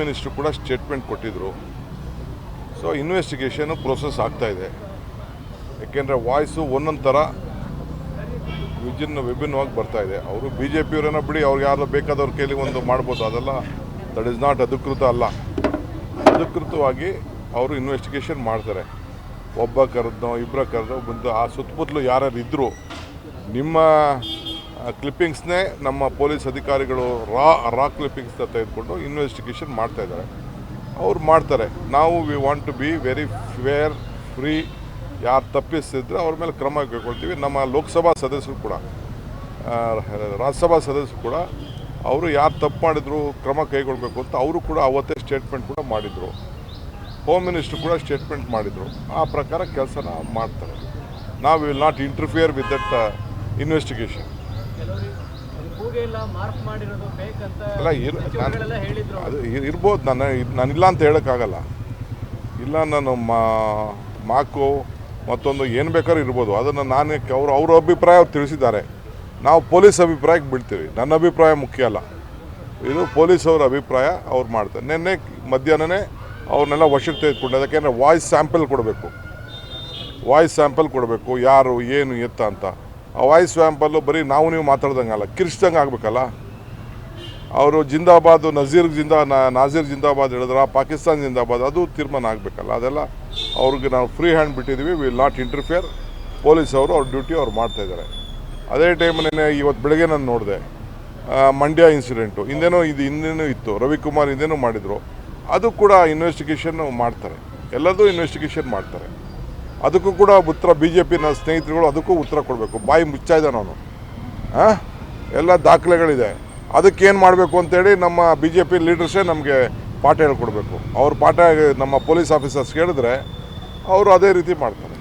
Minister ಕೂಡ statement ಕೊಟ್ಟಿದ್ದರು so investigation process ಆಗ್ತಾ ಇದೆ. ಯಾಕೆಂದರೆ ವಾಯ್ಸು ಒಂದೊಂದು ಥರ ವಿಭಿನ್ನ ವಿಭಿನ್ನವಾಗಿ ಬರ್ತಾಯಿದೆ ಅವರು ಬಿ ಜೆ ಪಿಯವರನ್ನ ಬಿಡಿ, ಅವ್ರಿಗೆ ಯಾರು ಬೇಕಾದವ್ರ ಕೈಲಿ ಒಂದು ಮಾಡ್ಬೋದು. ಅದೆಲ್ಲ ದಟ್ ಇಸ್ ನಾಟ್ ಅಧಿಕೃತ ಅಲ್ಲ. ಅಧಿಕೃತವಾಗಿ ಅವರು ಇನ್ವೆಸ್ಟಿಗೇಷನ್ ಮಾಡ್ತಾರೆ. ಒಬ್ಬ ಕರೆದ್ನೋ ಇಬ್ಬರ ಕರೆದೋ ಬಂದು ಆ ಸುತ್ತಮುತ್ತಲು ಯಾರ್ಯಾರು ಇದ್ದರು ನಿಮ್ಮ ಕ್ಲಿಪ್ಪಿಂಗ್ಸ್ನೇ ನಮ್ಮ ಪೊಲೀಸ್ ಅಧಿಕಾರಿಗಳು ರಾ ರಾ ಕ್ಲಿಪ್ಪಿಂಗ್ಸ್ನ ತೆಗೆದುಕೊಂಡು ಇನ್ವೆಸ್ಟಿಗೇಷನ್ ಮಾಡ್ತಾ ಇದ್ದಾರೆ. ಅವ್ರು ಮಾಡ್ತಾರೆ. ನಾವು we want to be very fair free ಯಾರು ತಪ್ಪಿಸ್ತಿದ್ರೆ ಅವ್ರ ಮೇಲೆ ಕ್ರಮ ಕೈಗೊಳ್ತೀವಿ. ನಮ್ಮ ಲೋಕಸಭಾ ಸದಸ್ಯರು ಕೂಡ ರಾಜ್ಯಸಭಾ ಸದಸ್ಯರು ಕೂಡ ಅವರು ಯಾರು ತಪ್ಪು ಮಾಡಿದ್ರು ಕ್ರಮ ಕೈಗೊಳ್ಳಬೇಕು ಅಂತ ಅವರು ಕೂಡ ಅವತ್ತೇ ಸ್ಟೇಟ್ಮೆಂಟ್ ಕೂಡ ಮಾಡಿದರು. ಹೋಮ್ ಮಿನಿಸ್ಟ್ರು ಕೂಡ ಸ್ಟೇಟ್ಮೆಂಟ್ ಮಾಡಿದರು. ಆ ಪ್ರಕಾರ ಕೆಲಸನ ಮಾಡ್ತಾರೆ. ನಾವು will not interfere with that investigation ಅಲ್ಲ ಇರ್ ಅದು ಇರ್- ಇರ್ಬೋದು ನಾನು ಇಲ್ಲ ನಾನಿಲ್ಲ ಅಂತ ಹೇಳೋಕ್ಕಾಗಲ್ಲ. ಇಲ್ಲ ನಾನು ಮಾ ಮಾಕು ಮತ್ತೊಂದು ಏನು ಬೇಕಾದ್ರೂ ಇರ್ಬೋದು. ಅದನ್ನು ನಾನು ಅವರು ಅವ್ರ ಅಭಿಪ್ರಾಯ ಅವ್ರು ತಿಳಿಸಿದ್ದಾರೆ. ನಾವು ಪೊಲೀಸ್ ಅಭಿಪ್ರಾಯಕ್ಕೆ ಬಿಡ್ತೀವಿ ನನ್ನ ಅಭಿಪ್ರಾಯ ಮುಖ್ಯ ಅಲ್ಲ. ಇದು ಪೊಲೀಸ್ ಅವ್ರ ಅಭಿಪ್ರಾಯ ಅವ್ರು ಮಾಡ್ತಾರೆ. ನಿನ್ನೆ ಮಧ್ಯಾಹ್ನನೇ ಅವ್ರನ್ನೆಲ್ಲ ವಶಕ್ಕೆ ತೆಗೆದುಕೊಂಡು. ಯಾಕೆಂದರೆ ವಾಯ್ಸ್ ಸ್ಯಾಂಪಲ್ ಕೊಡಬೇಕು. ವಾಯ್ಸ್ ಸ್ಯಾಂಪಲ್ ಕೊಡಬೇಕು. ಯಾರು ಏನು ಎತ್ತ ಅಂತ. ಆ ವಾಯ್ಸ್ ವ್ಯಾಂಪಲ್ಲೂ ಬರೀ ನಾವು ನೀವು ಮಾತಾಡ್ದಂಗಲ್ಲ, ಕಿರ್ಚ್ದಂಗೆ ಆಗಬೇಕಲ್ಲ? ಅವರು ಜಿಂದಾಬಾದ್, ನಜೀರ್ ಜಿಂದಾ ನಾಜೀರ್ ಜಿಂದಾಬಾದ್ ಹೇಳಿದ್ರ ಪಾಕಿಸ್ತಾನ್ ಜಿಂದಾಬಾದ್, ಅದು ತೀರ್ಮಾನ ಆಗಬೇಕಲ್ಲ, ಅದೆಲ್ಲ ಅವ್ರಿಗೆ ನಾವು ಫ್ರೀ ಹ್ಯಾಂಡ್ ಬಿಟ್ಟಿದ್ದೀವಿ ವಿಲ್ ನಾಟ್ ಇಂಟರ್ಫಿಯರ್ ಪೊಲೀಸ್ ಅವರು ಅವ್ರ ಡ್ಯೂಟಿ ಅವ್ರು ಮಾಡ್ತಾಯಿದ್ದಾರೆ ಅದೇ ಟೈಮ್ನೇ ಇವತ್ತು ಬೆಳಗ್ಗೆ ನಾನು ನೋಡಿದೆ ಮಂಡ್ಯ ಇನ್ಸಿಡೆಂಟು ಹಿಂದೇನೋ ಇದು, ಹಿಂದೇನೂ ಇತ್ತು, ರವಿಕುಮಾರ್ ಹಿಂದೇನೂ ಮಾಡಿದರು, ಅದು ಕೂಡ ಇನ್ವೆಸ್ಟಿಗೇಷನ್ ಮಾಡ್ತಾರೆ. ಎಲ್ಲದೂ ಇನ್ವೆಸ್ಟಿಗೇಷನ್ ಮಾಡ್ತಾರೆ. ಅದಕ್ಕೂ ಕೂಡ ಉತ್ತರ ಬಿ ಜೆ ಪಿನ ಸ್ನೇಹಿತರುಗಳು ಅದಕ್ಕೂ ಉತ್ತರ ಕೊಡಬೇಕು. ಬಾಯಿ ಮುಚ್ಚಾ ಇದ್ದಾನೆ ಅವನು ಹಾಂ ಎಲ್ಲ ದಾಖಲೆಗಳಿದೆ. ಅದಕ್ಕೇನು ಮಾಡಬೇಕು ಅಂತೇಳಿ ನಮ್ಮ ಬಿ ಜೆ ಪಿ ಲೀಡರ್ಸೇ ನಮಗೆ ಪಾಠ ಹೇಳ್ಕೊಡ್ಬೇಕು. ಅವ್ರ ಪಾಠ ನಮ್ಮ ಪೊಲೀಸ್ ಆಫೀಸರ್ಸ್ ಹೇಳಿದ್ರೆ ಅವರು ಅದೇ ರೀತಿ ಮಾಡ್ತಾರೆ.